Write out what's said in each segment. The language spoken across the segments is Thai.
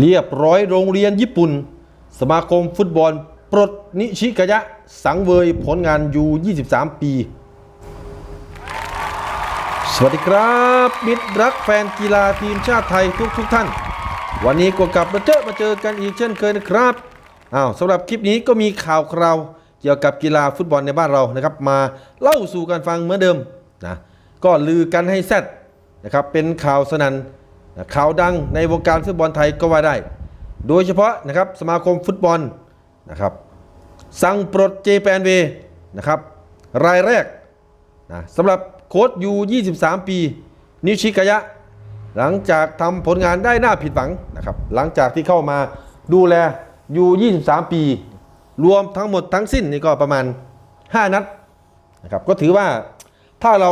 เรียบร้อยโรงเรียนญี่ปุ่น สมาคมฟุตบอลปลดนิชิกายะ สังเวยผลงานอยู่23 ปี สวัสดีครับ มิตรรักแฟนกีฬาทีมชาติไทยทุกทุกท่าน วันนี้ก็กลับมาเจอมาเจอกันอีกเช่นเคยนะครับอ้าวสำหรับคลิปนี้ก็มีข่าวคราวเกี่ยวกับกีฬาฟุตบอลในบ้านเรานะครับ มาเล่าสู่กันฟังเหมือนเดิมนะก็ลือกันให้แซดนะครับเป็นข่าวสนัน ข่าวดังในวงการฟุตบอลไทยก็ว่าได้ โดยเฉพาะนะครับสมาคมฟุตบอลนะครับสั่งปลดเจแปนเวนะครับรายแรกนะสำหรับโค้ชยู 23 ปี นิชิกายะ หลังจากทำผลงานได้หน่าผิดหวังนะครับหลังจากที่เข้ามาดูแลยู 23 ปี รวมทั้งหมดทั้งสิ้นนี่ก็ประมาณ 5 นัดนะครับก็ถือว่าถ้าเรา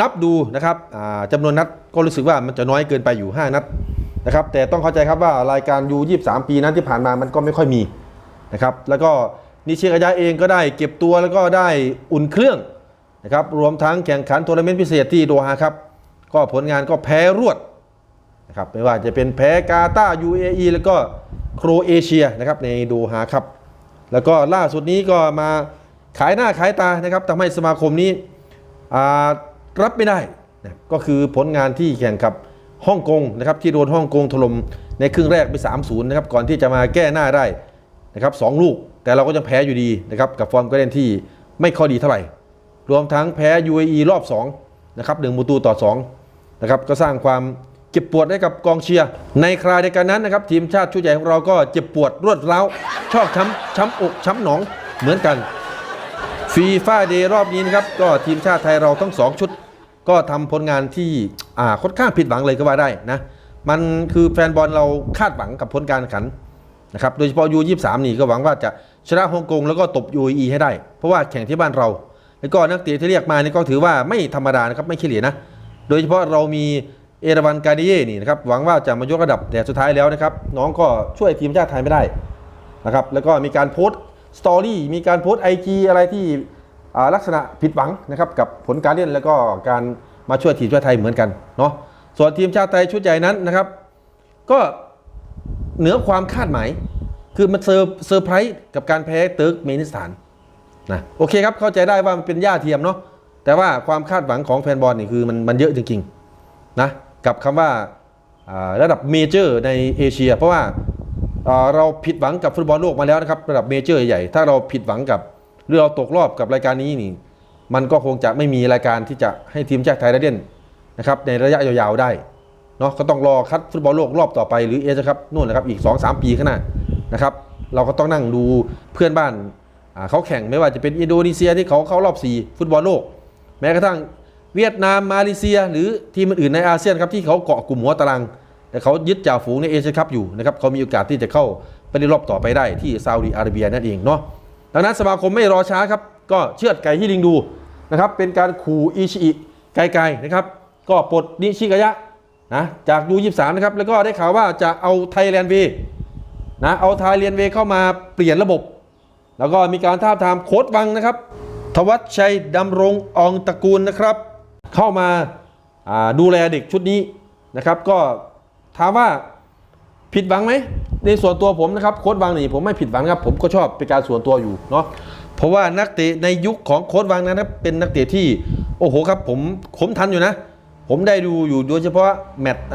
นับดูนะครับจำนวนนัด ก็รู้สึกว่ามันจะน้อยเกินไปอยู่ 5 นัดนะครับ แต่ต้องเข้าใจครับว่ารายการยู23 ปีนั้นที่ผ่านมามันก็ไม่ค่อยมีนะครับแล้วก็นิชิกายะเองก็ได้เก็บตัวแล้วก็ได้อุ่นเครื่องนะครับรวมทั้งแข่งขันทัวร์นาเมนต์พิเศษที่โดฮาครับก็ผลงานก็แพ้รวดนะครับไม่ว่าจะเป็นแพ้กาตาร์ UAE แล้วก็โครเอเชียนะครับในโดฮาครับแล้วก็ล่าสุดนี้ก็มาขายหน้าขายตานะครับทำให้สมาคมนี้รับไม่ได้ นะก็คือผลงานที่แข่งกับฮ่องกงนะครับที่โดนฮ่องกงถล่มในครึ่งแรกไป 3-0นะครับก่อนที่จะมาแก้หน้าได้นะครับสองลูก แต่เราก็ยังแพ้อยู่ดีนะครับกับฟอร์มการเล่นที่ไม่ค่อยดีเท่าไหร่ รวมทั้งแพ้ UAE รอบ2นะครับหนึ่งประตูต่อ2นะครับก็สร้างความเจ็บปวดให้กับกองเชียร์ ในคราวเดียวกันนั้นนะครับทีมชาติชุดใหญ่ของเราก็เจ็บปวดรวดร้าวชอกช้ำช้ำอกช้ำหนองเหมือนกันฟีฟ่าเดย์รอบนี้นะครับก็ทีมชาติไทยเราทั้ง 2 ชุด ก็ทำผลงานที่อ่าค่อนข้างผิดหวังเลยก็ว่าได้นะมันคือแฟนบอลเราคาดหวังกับผลการแข่งขันนะครับโดยเฉพาะยู23นี่ก็หวังว่าจะชนะฮ่องกงแล้วก็ตบ UAE ให้ได้ เพราะว่าแข่งที่บ้านเรา แล้วก็นักเตะที่เรียกมานี่ก็ถือว่าไม่ธรรมดานะครับไม่ขี้เหร่นะโดยเฉพาะเรามีเอราวันการดิเย่นี่นะครับหวังว่าจะมายกระดับแต่สุดท้ายแล้วนะครับน้องก็ช่วยทีมชาติไทยไม่ได้นะครับแล้วก็มีการโพสต์สตอรี่มีการโพสต์ไอจีอะไรที่ ลักษณะผิดหวังนะครับกับผลการเล่นแล้วก็การมาช่วยทีมชาติไทยเหมือนกันเนาะส่วนทีมชาติไทยชุดใหญ่นั้นนะครับ ก็เหนือความคาดหมาย คือมันเซอร์เซอร์ไพรส์กับการแพ้เติร์กเมนิสถานนะโอเคครับเข้าใจได้ว่ามันเป็นย่าเทียมเนาะแต่ว่าความคาดหวังของแฟนบอลนี่คือมันมันเยอะจริงๆนะกับคำว่าอ่าระดับเมเจอร์ในเอเชีย เพราะว่าเราผิดหวังกับฟุตบอลโลกมาแล้วนะครับ ระดับเมเจอร์ใหญ่ถ้าเราผิดหวังกับ หรือเราตกรอบกับรายการนี้นี่ มันก็คงจะไม่มีรายการที่จะให้ทีมชาติไทยได้เล่นนะครับในระยะยาวๆได้เนาะก็ต้องรอคัดฟุตบอลโลกรอบต่อไปหรือเอสครับนู่นนะครับอีก 2-3 ปีข้างหน้านะครับเราก็ต้องนั่งดูเพื่อนบ้านเขาแข่งไม่ว่าจะเป็นอินโดนีเซียที่เขาเข้ารอบ 4 ฟุตบอลโลก แม้กระทั่งเวียดนามมาเลเซีย หรือทีมอื่นในอาเซียนครับที่เขาเกาะกลุ่มหัวตาราง แต่เขายึดจ่าฝูงในเอเชียคัพอยู่นะครับเขามีโอกาสที่จะเข้าไปในรอบต่อไปได้ที่ซาอุดิอาระเบียนั่นเองเนาะ ดังนั้นสมาคมไม่รอช้าครับ ก็เชือดไก่ที่ลิงดูนะครับ เป็นการขู่อิชิอิไกลๆนะครับ ก็ปลดนิชิกายะนะจากยู23นะครับ แล้วก็ได้ข่าวว่าจะเอาไทยแลนด์เวนะเอาไทยแลนด์เวเข้ามาเปลี่ยนระบบ แล้วก็มีการท้าทามโค้ดวังนะครับ ทวัชชัยดำรงอองตระกูลนะครับ เข้ามาาดูแลเด็กชุดนี้นะครับ ก็ถามว่า ผิดหวังไหมในส่วนตัวผมนะครับโค้ดวังนี่ผมไม่ผิดหวังครับ ผมก็ชอบเป็นการส่วนตัวอยู่เนาะเพราะว่านักเตะในยุคของโค้ดวังนั้นเป็นนักเตะที่โอ้โหครับผมผมทันอยู่นะ ผมได้ดูอยู่โดยเฉพาะแมตช์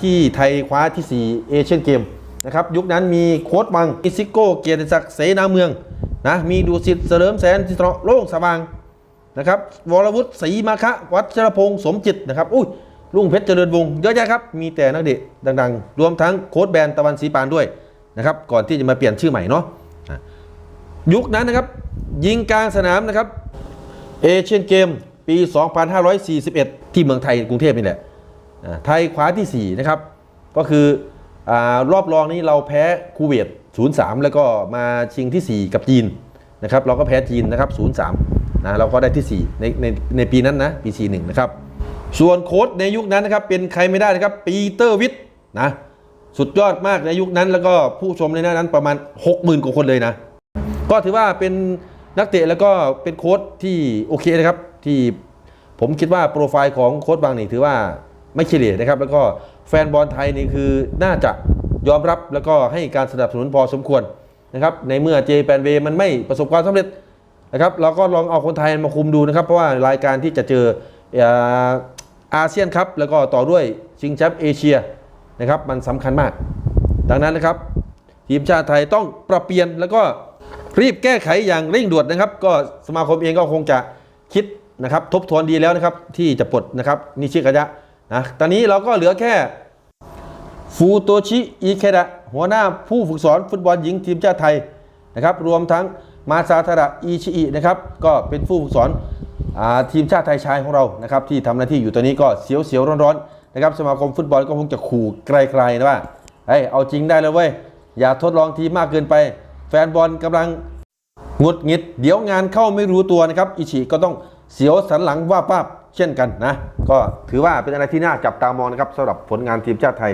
ที่ไทยคว้าที่4เอเชียนเกมนะครับยุคนั้นมีโค้ดวังอิซิโก้เกียรติศักดิ์เสนาเมืองนะมีดูสิทธิ์เสริมแสนทิตรโล่งสว่างนะครับวรวุฒิศรีมาคะ วัชรพงศ์สมจิตนะครับอุ้ย ลุงเพชรเจริญวงศ์เยอะแยะครับ มีแต่นักเตะดังๆ รวมทั้งโค้ดแบนตะวันศรีปานด้วยนะครับ ก่อนที่จะมาเปลี่ยนชื่อใหม่เนาะยุคนั้นนะครับ ยิงกลางสนามนะครับเอเชียนเกมปี 2541 ที่เมืองไทยกรุงเทพนี่แหละไทยคว้าที่ 4 นะครับ ก็คืออรอบรองนี้เราแพ้คูเวต 0-3 แล้วก็มาชิงที่ 4 กับจีนนะครับ เราก็แพ้จีนนะครับ 0-3 นะเราก็ได้ที่ 4 ในในในปีนั้นนะ ปี 41 นะครับ ส่วนโค้ชในยุคนั้นนะครับเป็นใครไม่ได้นะครับปีเตอร์วิทนะสุดยอดมากในยุคนั้นแล้วก็ผู้ชมในนั้นประมาณ 60,000กว่าคนเลยนะ ก็ถือว่าเป็นนักเตะแล้วก็เป็นโค้ชที่โอเคนะครับที่ผมคิดว่าโปรไฟล์ของโค้ชบางนี่ถือว่าไม่เฉลี่ยนะครับ แล้วก็แฟนบอลไทยนี่คือน่าจะยอมรับแล้วก็ให้การสนับสนุนพอสมควรนะครับในเมื่อเจแปนเวมันไม่ประสบความสำเร็จนะครับเราก็ลองเอาคนไทยมาคุมดูนะครับ เพราะว่ารายการที่จะเจอ อาเซียนครับแล้วก็ต่อด้วยชิงแชมป์เอเชียนะครับมันสำคัญมาก ดังนั้นนะครับทีมชาติไทยต้องปรับเปลี่ยนแล้วก็รีบแก้ไขอย่างเร่งด่วนนะครับ ก็สมาคมเองก็คงจะคิดนะครับทบทวนดีแล้วนะครับที่จะปลดนะครับนิชิกายะนะตอนนี้เราก็เหลือแค่ฟูโตชิอิเคดะหัวหน้าผู้ฝึกสอนฟุตบอลหญิงทีมชาติไทยนะครับรวมทั้งมาซาทาระอิชิอินะครับก็เป็นผู้ฝึกสอน ทีมชาติไทยชายของเรานะครับที่ทำหน้าที่อยู่ตอนนี้ก็เสียวๆร้อนๆนะครับสมาคมฟุตบอลก็คงจะขู่ไกลๆนะว่าเฮ้ยเอาจริงได้เลยเว้ยอย่าทดลองทีมากเกินไป แฟนบอลกำลังงดงิด เดี๋ยวงานเข้าไม่รู้ตัวนะครับอิชิก็ต้องเสียวสันหลังว่าป้าบเช่นกันนะก็ถือว่าเป็นอะไรที่น่าจับตามองนะครับสำหรับผลงานทีมชาติไทย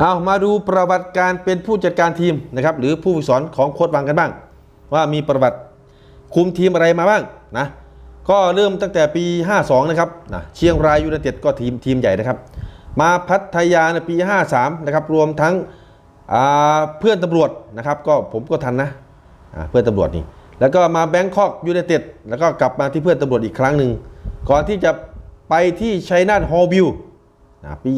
เอามาดูประวัติการเป็นผู้จัดการทีมนะครับหรือผู้ฝึกสอนของโค้ชวังกันบ้าง ว่ามีประวัติคุมทีมอะไรมาบ้างนะ ก็เริ่มตั้งแต่ปี 52 นะครับนะเชียงรายยูไนเต็ดก็ทีมทีมใหญ่นะครับ มาพัทยาในปี 53 นะครับ รวมทั้งเพื่อนตำรวจนะครับ ก็ผมก็ทันนะเพื่อนตำรวจนี่ แล้วก็มาแบงคอกยูไนเต็ดแล้วก็กลับมาที่เพื่อนตำรวจอีกครั้งหนึ่งก่อนที่จะไปที่ชัยนาทฮอลบิวปี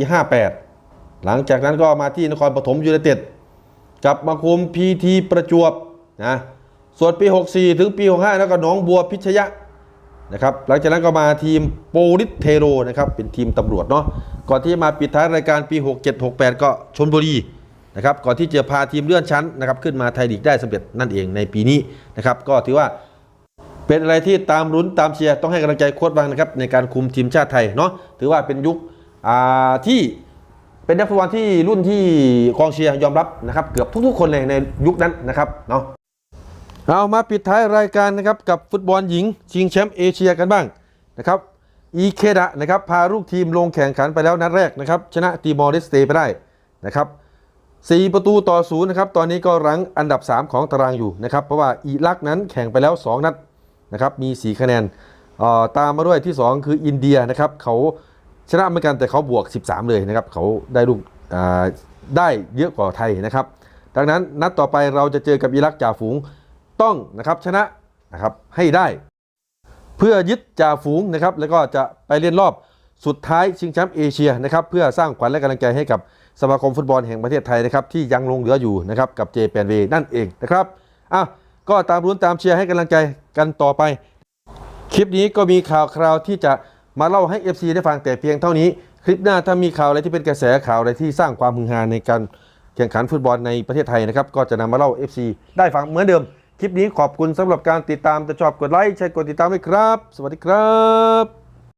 58 หลังจากนั้นก็มาที่นครปฐมยูไนเต็ดกลับมาคุมพีทีประจวบนะส่วนปี 64 ถึงปี 65 แล้วก็หนองบัวพิชยะ นะครับหลังจากนั้นก็มาทีมโปลิสเทโรนะครับเป็นทีมตำรวจเนาะก่อนที่มาปิดท้ายรายการปี 67 68 ก็ชนบุรีนะครับก่อนที่จะพาทีมเลื่อนชั้นนะครับขึ้นมาไทยลีกได้สำเร็จนั่นเองในปีนี้นะครับก็ถือว่าเป็นอะไรที่ตามรุ้นตามเชียร์ต้องให้กำลังใจโค้ชวังนะครับในการคุมทีมชาติไทยเนาะถือว่าเป็นยุคที่เป็นนักฟุตบอลที่รุ่นที่กองเชียร์ยอมรับนะครับเกือบทุกๆคนเลยในยุคนั้นนะครับเนาะ เอามาปิดท้ายรายการนะครับกับฟุตบอลหญิง ชิงแชมป์เอเชียกันบ้างนะครับอีเคดะนะครับพาลูกทีมลงแข่งขันไปแล้วนัดแรกนะครับชนะตีมอร์เลสเตไปได้นะครับ4ประตูต่อศูนย์นะครับตอนนี้ก็รั้งอันดับ 3 ของตารางอยู่นะครับเพราะว่าอิรักนั้นแข่งไปแล้ว 2 นัดนะครับมี 4 คะแนนตามมาด้วยที่ 2 คืออินเดียนะครับเขาชนะเหมือนกันแต่เขาบวก 13 เลยนะครับเขาได้ลูกได้เยอะกว่าไทยนะครับดังนั้นนัดต่อไปเราจะเจอกับอิรักจ่าฝูง ต้องนะครับชนะนะครับให้ได้ เพื่อยึดจ่าฝูงนะครับแล้วก็จะไปเล่นรอบสุดท้ายชิงแชมป์เอเชียนะครับเพื่อสร้างขวัญและกำลังใจให้กับสมาคมฟุตบอลแห่งประเทศไทยนะครับที่ยังลงเหลืออยู่นะครับกับเจแปนเวนั่นเองนะครับอะก็ตามรุ้นตามเชียร์ให้กำลังใจกันต่อไป คลิปนี้ก็มีข่าวคราวที่จะมาเล่าให้ FC ได้ฟังแต่เพียงเท่านี้ คลิปหน้าถ้ามีข่าวอะไรที่เป็นกระแสข่าวอะไรที่สร้างความฮือฮาในการแข่งขันฟุตบอลในประเทศไทยนะครับก็จะนำมาเล่า FC ได้ฟังเหมือนเดิม คลิปนี้ขอบคุณสำหรับการติดตามถ้าชอบกดไลค์ใช่กดติดตามด้วยครับ สวัสดีครับ